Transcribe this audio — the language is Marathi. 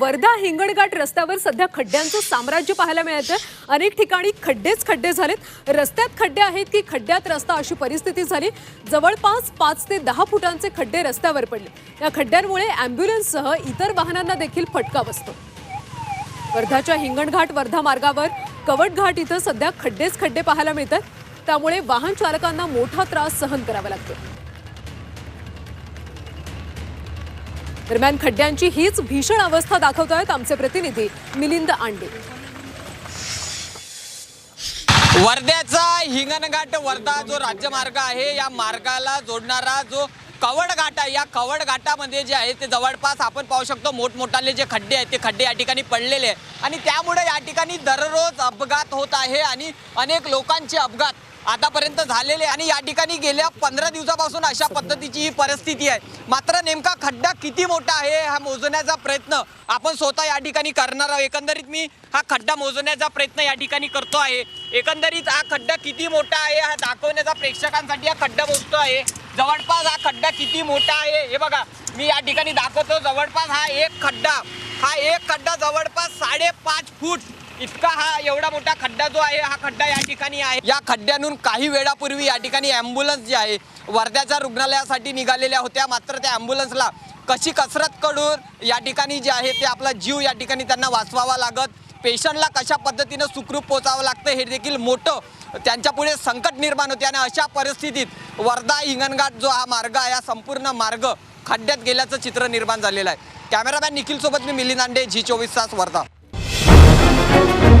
वर्धा हिंगणघाट रस्त्यावर सध्या खड्ड्यांचं साम्राज्य पाहायला मिळतं अनेक ठिकाणी खड्डेच खड्डे झालेत. रस्त्यात खड्डे आहेत की खड्ड्यात रस्ता अशी परिस्थिती झाली. जवळपास पाच ते दहा फुटांचे खड्डे रस्त्यावर पडले. या खड्ड्यांमुळे अँब्युलन्ससह इतर वाहनांना देखील फटका बसतो. वर्धाच्या हिंगणघाट वर्धा मार्गावर कवटघाट इथं सध्या खड्डेच खड्डे पाहायला मिळतात. त्यामुळे वाहन चालकांना मोठा त्रास सहन करावा लागतो. दरम्यान खड्ड्यांची हीच भीषण अवस्था दाखवत आहेत आमचे प्रतिनिधी मिलिंद आंडे. वर्ध्याचा हिंगणघाट वर्धा जो राज्यमार्ग आहे या मार्गाला जोडणारा जो कवड घाटा आहे या कवड घाटामध्ये जे आहे ते जवळपास आपण पाहू शकतो मोठमोठाले जे खड्डे आहेत ते खड्डे या ठिकाणी पडलेले आहे आणि त्यामुळे या ठिकाणी दररोज अपघात होत आहे आणि अनेक लोकांचे अपघात आतापर्यंत झालेले आणि या ठिकाणी गेल्या पंधरा दिवसापासून अशा पद्धतीची ही परिस्थिती आहे. मात्र नेमका खड्डा किती मोठा आहे हा मोजण्याचा प्रयत्न आपण स्वतः या ठिकाणी करणार आहोत. एकंदरीत मी हा खड्डा मोजण्याचा प्रयत्न या ठिकाणी करतो आहे. एकंदरीत हा खड्डा किती मोठा आहे हा दाखवण्याचा प्रेक्षकांसाठी हा खड्डा मोजतो आहे. जवळपास हा खड्डा किती मोठा आहे हे बघा मी या ठिकाणी दाखवतो. जवळपास हा एक खड्डा हा एक खड्डा जवळपास साडेपाच फूट इतका हा एवढा मोठा खड्डा जो आहे हा खड्डा या ठिकाणी आहे. या खड्ड्यातून काही वेळापूर्वी या ठिकाणी ॲम्ब्युलन्स जी आहे वर्ध्याच्या रुग्णालयासाठी निघालेल्या होत्या. मात्र त्या ॲम्ब्युलन्सला कशी कसरत करून या ठिकाणी जे आहे ते आपला जीव या ठिकाणी त्यांना वाचवावा लागत पेशंटला कशा पद्धतीनं सुखरूप पोचावं लागतं हे देखील मोठं त्यांच्यापुढे संकट निर्माण होते. आणि अशा परिस्थितीत वर्धा हिंगणघाट जो हा मार्ग आहे हा संपूर्ण मार्ग खड्ड्यात गेल्याचं चित्र निर्माण झालेलं आहे. कॅमेरामॅन निखिलसोबत मी मिलिंद आंडे झी चोवीस तास वर्धा. Thank you.